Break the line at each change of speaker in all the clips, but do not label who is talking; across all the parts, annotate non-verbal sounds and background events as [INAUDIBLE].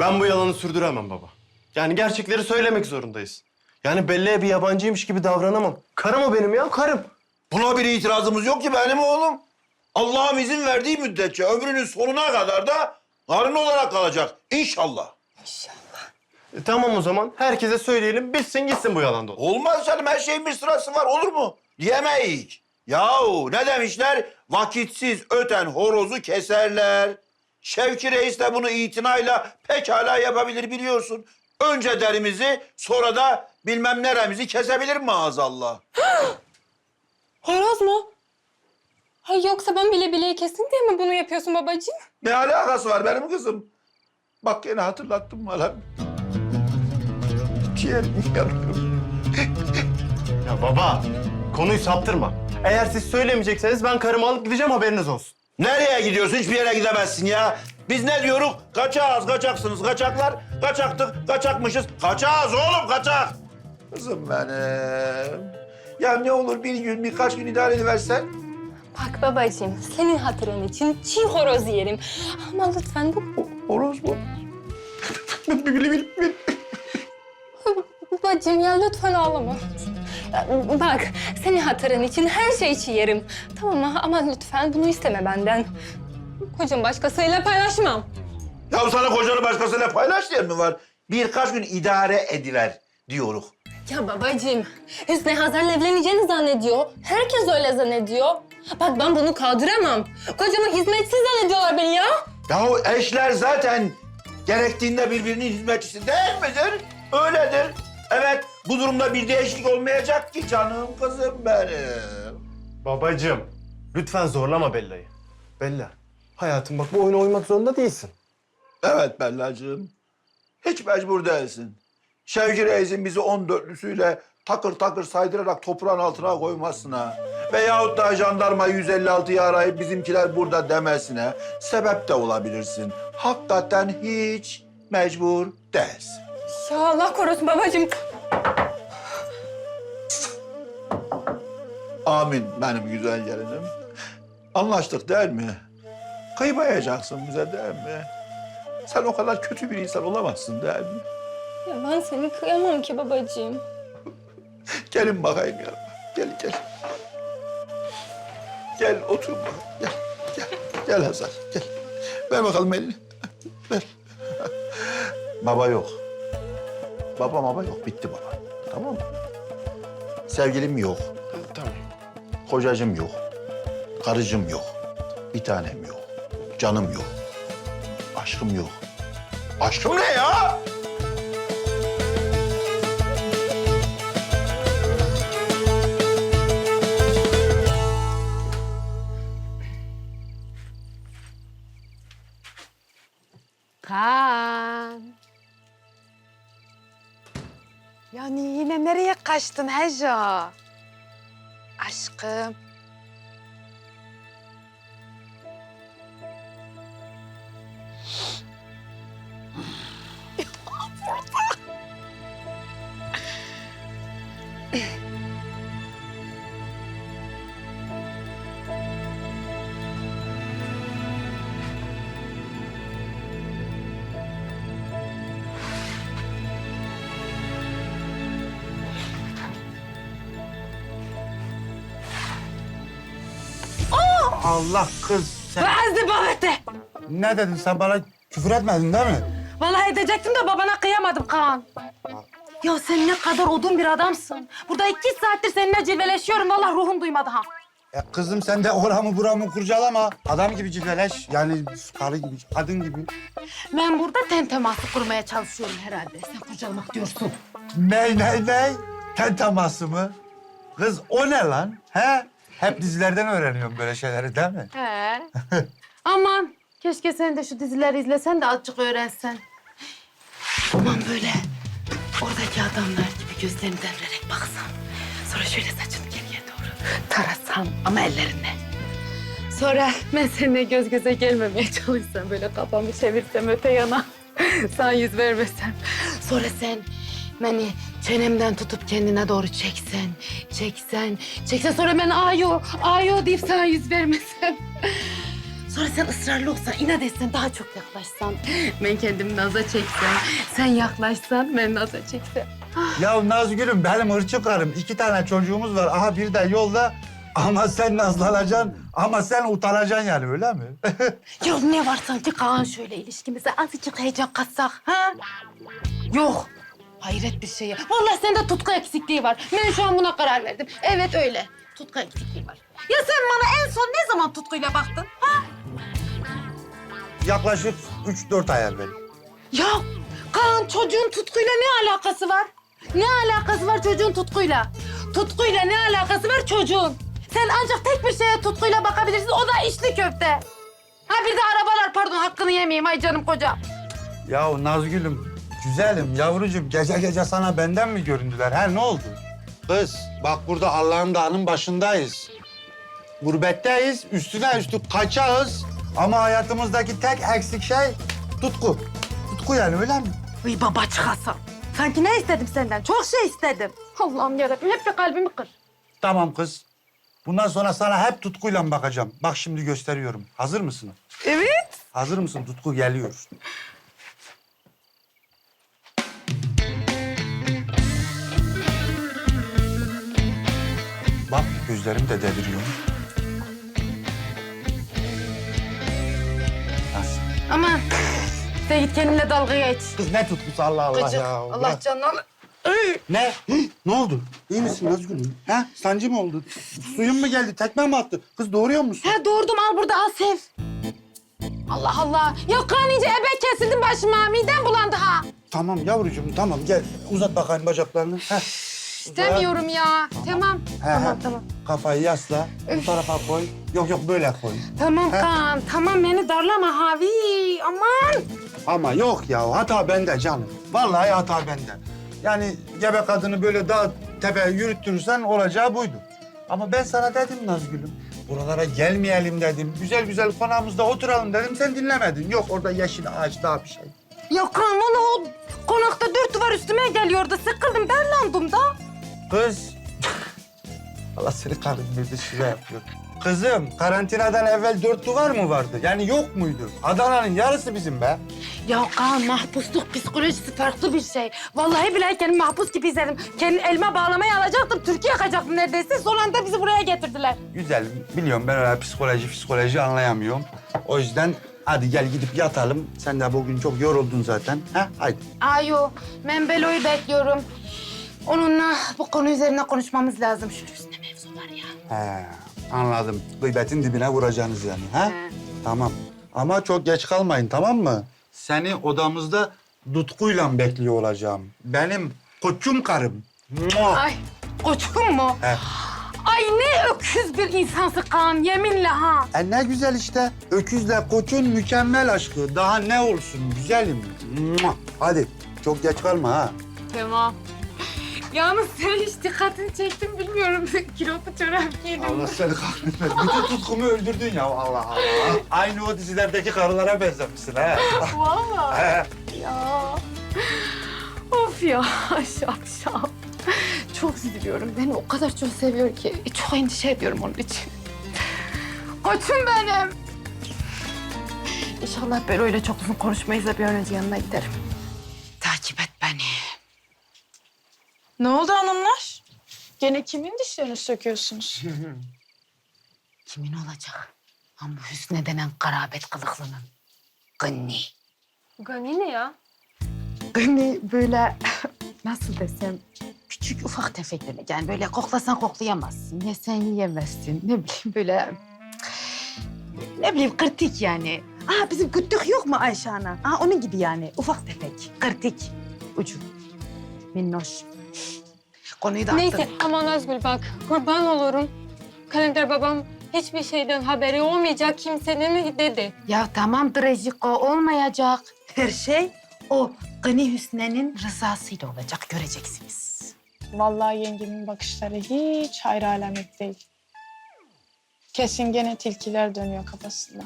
Ben bu yalanı sürdüremem baba. Yani gerçekleri söylemek zorundayız. Yani Belle'ye bir yabancıymış gibi davranamam. Karım o benim ya, karım.
Buna bir itirazımız yok ki benim oğlum. Allah'ım izin verdiği müddetçe ömrünün sonuna kadar da karın olarak kalacak. İnşallah.
E, tamam o zaman. Herkese söyleyelim, bitsin gitsin bu yalan.
Olmaz canım her şeyin bir sırası var olur mu? Diyemeyiz. Yahu ne demişler? Vakitsiz öten horozu keserler. Şevki Reis de bunu itinayla pekala yapabilir biliyorsun. Önce derimizi sonra da bilmem neremizi kesebilir maazallah. [GASPS]
Horoz mu? Ay yoksa ben bile bileği kesin diye mi bunu yapıyorsun babacığım?
Ne alakası var benim kızım? Bak yine hatırlattım bana. Ciğerim yanıyor.
Ya baba, konuyu saptırma. Eğer siz söylemeyecekseniz ben karımı alıp gideceğim haberiniz olsun.
Nereye gidiyorsun? Hiçbir yere gidemezsin ya. Biz ne diyoruz? Kaçağız, kaçaksınız. Kaçaklar, kaçaktık, kaçakmışız. Kaçağız oğlum, kaçak. Kızım benim. Ya ne olur bir gün, birkaç gün idare ediversen.
Bak babacığım senin hatırın için çiğ horoz yerim. Ama lütfen bu...
Horoz mu?
Babacığım ya lütfen ağlama. Bak senin hatırın için her şey için yerim. Tamam mı? Ama lütfen bunu isteme benden. Kocam başkasıyla paylaşmam.
Ya sana kocanı başkasıyla paylaş diye mi var? Birkaç gün idare ediver diyoruz.
Ya babacığım, Hüsnü Hazar'la evleneceğini zannediyor. Herkes öyle zannediyor. Bak ben bunu kaldıramam. Kocamı hizmetsiz zannediyorlar beni ya.
Yahu eşler zaten gerektiğinde birbirinin hizmetçisi değil midir? Öyledir. Evet, bu durumda bir değişiklik olmayacak ki canım kızım benim.
Babacığım, lütfen zorlama Bella'yı. Bella, hayatım bak bu oyuna uymak zorunda değilsin.
Evet Bellacığım. Hiç mecbur değilsin. Şevki Reis'in bizi on dörtlüsüyle takır takır saydırarak toprağın altına koymasına veyahut da jandarma 156'yı arayıp bizimkiler burada demesine sebep de olabilirsin. Hakikaten hiç mecbur değilsin.
Ya Allah korusun babacığım.
Amin benim güzel gelinim. Anlaştık değil mi? Kıymayacaksın bize değil mi? Sen o kadar kötü bir insan olamazsın değil mi?
Ya ben seni kıyamam ki babacığım. [LAUGHS]
Gelin bakayım ya. Gel gel. Gel otur bakalım. Gel. Gel. Gel Hazar. Gel. Ver bakalım elini. Ver. [LAUGHS] baba yok. Baba baba yok. Bitti baba. Tamam mı? Sevgilim yok.
Tamam.
Kocacım yok. Karıcım yok. Bir tanem yok. Canım yok. Aşkım yok. Aşkım ne ya?
Kaan. Yani yine nereye kaçtın Hejo? Aşkım. [LAUGHS]
Allah kız sen
Bazı babete.
ne dedin sen bana küfür etmedin değil mi?
Vallahi edecektim de babana kıyamadım Kaan. Ya sen ne kadar odun bir adamsın. Burada iki saattir seninle cilveleşiyorum. Vallahi ruhum duymadı ha.
Ya kızım sen de oramı buramı kurcalama. Adam gibi cilveleş. Yani karı gibi, kadın gibi.
Ben burada ten teması kurmaya çalışıyorum herhalde. Sen kurcalamak diyorsun.
Ney ney ney? Ten teması mı? Kız o ne lan? He? Hep dizilerden öğreniyorum böyle şeyleri değil mi?
He. [LAUGHS] Aman keşke sen de şu dizileri izlesen de azıcık öğrensen. Aman böyle oradaki adamlar gibi gözlerini devirerek baksan. Sonra şöyle saçını geriye doğru tarasan ama ellerinle. Sonra ben seninle göz göze gelmemeye çalışsam böyle kafamı çevirsem öte yana. [LAUGHS] Sana yüz vermesem. Sonra sen beni çenemden tutup kendine doğru çeksen, çeksen, çeksen. Sonra ben ayo, ayo deyip sana yüz vermesem. Sonra sen ısrarlı olsan, inat etsen, daha çok yaklaşsan. Ben kendimi naza çeksem, sen yaklaşsan, ben naza çeksem.
Ya Nazgül'üm benim hırçı karım. İki tane çocuğumuz var. Aha bir de yolda. Ama sen nazlanacaksın. Ama sen utanacaksın yani öyle mi? [LAUGHS]
Ya ne var sanki Kaan şöyle ilişkimize azıcık heyecan katsak, ha? Yok. Hayret bir şey ya. Vallahi sende tutku eksikliği var. Ben şu an buna karar verdim. Evet öyle. Tutku eksikliği var. Ya sen bana en son ne zaman tutkuyla baktın? Ha?
Yaklaşık üç dört ay evvel.
Ya Kaan çocuğun tutkuyla ne alakası var? Ne alakası var çocuğun tutkuyla? Tutkuyla ne alakası var çocuğun? Sen ancak tek bir şeye tutkuyla bakabilirsin. O da içli köfte. Ha bir de arabalar pardon hakkını yemeyeyim ay canım kocam.
Ya Nazgül'üm, güzelim, yavrucuğum gece gece sana benden mi göründüler? Ha ne oldu? Kız bak burada Allah'ın dağının başındayız. Gurbetteyiz, üstüne üstlük kaçağız. Ama hayatımızdaki tek eksik şey tutku. Tutku yani öyle mi?
Uy baba çıkasam. Sanki ne istedim senden? Çok şey istedim. Allah'ım yarabbim hep bir kalbimi kır.
Tamam kız. Bundan sonra sana hep tutkuyla bakacağım. Bak şimdi gösteriyorum. Hazır mısın?
Evet.
Hazır mısın? Tutku geliyor. Gözlerim de deliriyor. Nasıl?
Aman. Sen git kendinle dalga geç.
Kız ne tutkusu Allah Allah
Gıcık.
ya.
Allah
Bırak.
canını.
Ne? Hı? Ne oldu? İyi misin Nazgül? Ha? Sancı mı oldu? Suyun mu geldi? Tekme mi attı? Kız doğuruyor musun?
He doğurdum al burada al sev. Allah Allah. Ya kan iyice ebe kesildin başıma. Midem bulandı ha.
Tamam yavrucuğum tamam gel. Uzat bakayım bacaklarını. Heh.
İstemiyorum ya. Tamam.
He,
tamam
he.
tamam.
Kafayı yasla. Bu tarafa koy. Yok yok böyle koy.
Tamam
He.
kan. Tamam beni darlama Havi. Aman.
Ama yok ya hata bende canım. Vallahi hata bende. Yani gebe kadını böyle dağ tepe yürüttürürsen olacağı buydu. Ama ben sana dedim Nazgül'üm. Buralara gelmeyelim dedim. Güzel güzel konağımızda oturalım dedim. Sen dinlemedin. Yok orada yeşil ağaç daha bir şey.
Ya kan valla o konakta dört duvar üstüme geliyordu. Sıkıldım darlandım da.
Kız. [LAUGHS] Allah seni kahretmesin şuraya yapıyor. Kızım karantinadan evvel dört duvar mı vardı? Yani yok muydu? Adana'nın yarısı bizim be.
Ya kan mahpusluk psikolojisi farklı bir şey. Vallahi bile kendimi mahpus gibi izledim. Kendi elime bağlamayı alacaktım. Türkiye yakacaktım neredeyse. Son anda bizi buraya getirdiler.
Güzel. Biliyorum ben öyle psikoloji psikoloji anlayamıyorum. O yüzden hadi gel gidip yatalım. Sen de bugün çok yoruldun zaten. Ha? Haydi.
Ayo, ben Belo'yu bekliyorum. Onunla bu konu üzerine konuşmamız lazım. Şu üstüne mevzu var ya.
He, anladım. Gıybetin dibine vuracaksınız yani. Ha?
He.
Tamam. Ama çok geç kalmayın tamam mı? Seni odamızda tutkuyla bekliyor olacağım. Benim koçum karım. Mua!
Ay, koçum mu?
He.
Ay ne öküz bir insansın Kaan, yeminle ha.
E ne güzel işte. Öküzle koçun mükemmel aşkı. Daha ne olsun güzelim. Mua! Hadi çok geç kalma ha.
Tamam. Yalnız sen hiç dikkatini çektim bilmiyorum. [LAUGHS] Kilotlu çorap giydim.
Allah seni kahretmesin. Bütün tutkumu öldürdün ya Allah Allah. Aynı o dizilerdeki karılara benzemişsin ha.
Vallahi
He.
ya. Of ya şapşal. Çok üzülüyorum. Beni o kadar çok seviyor ki. Çok endişe ediyorum onun için. Koçum benim. İnşallah Bero'yla çok uzun konuşmayız da bir an önce yanına giderim.
Ne oldu hanımlar? Gene kimin dişlerini söküyorsunuz? [LAUGHS]
Kimin olacak? Ama Hüsnü denen garabet kılıklının. Gınni.
Gani ne ya?
Gınni böyle [LAUGHS] nasıl desem küçük ufak tefek demek. Yani böyle koklasan koklayamazsın. Yesen yiyemezsin. Ne bileyim böyle ne bileyim kırtık yani. Aa bizim kırtık yok mu Ayşe Ana? Aa onun gibi yani ufak tefek. Kırtık. Ucu. Minnoş. Konuyu da
Neyse
attım.
aman Nazgül bak kurban olurum. Kalender babam hiçbir şeyden haberi olmayacak kimsenin dedi.
Ya tamam Drejiko olmayacak. Her şey o Gani Hüsnü'nün rızasıyla olacak göreceksiniz.
Vallahi yengemin bakışları hiç hayra alamet değil. Kesin gene tilkiler dönüyor kafasında.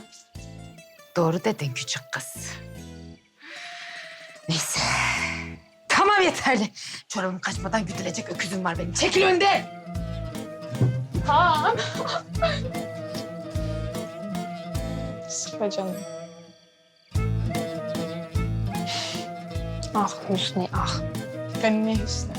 Doğru dedin küçük kız. Neyse. Tamam yeterli. Çorabım kaçmadan güdülecek öküzüm var benim. Çekil önden.
Kaan! Sıkma canım.
Ah Hüsnü ah.
Ben ne Hüsnü?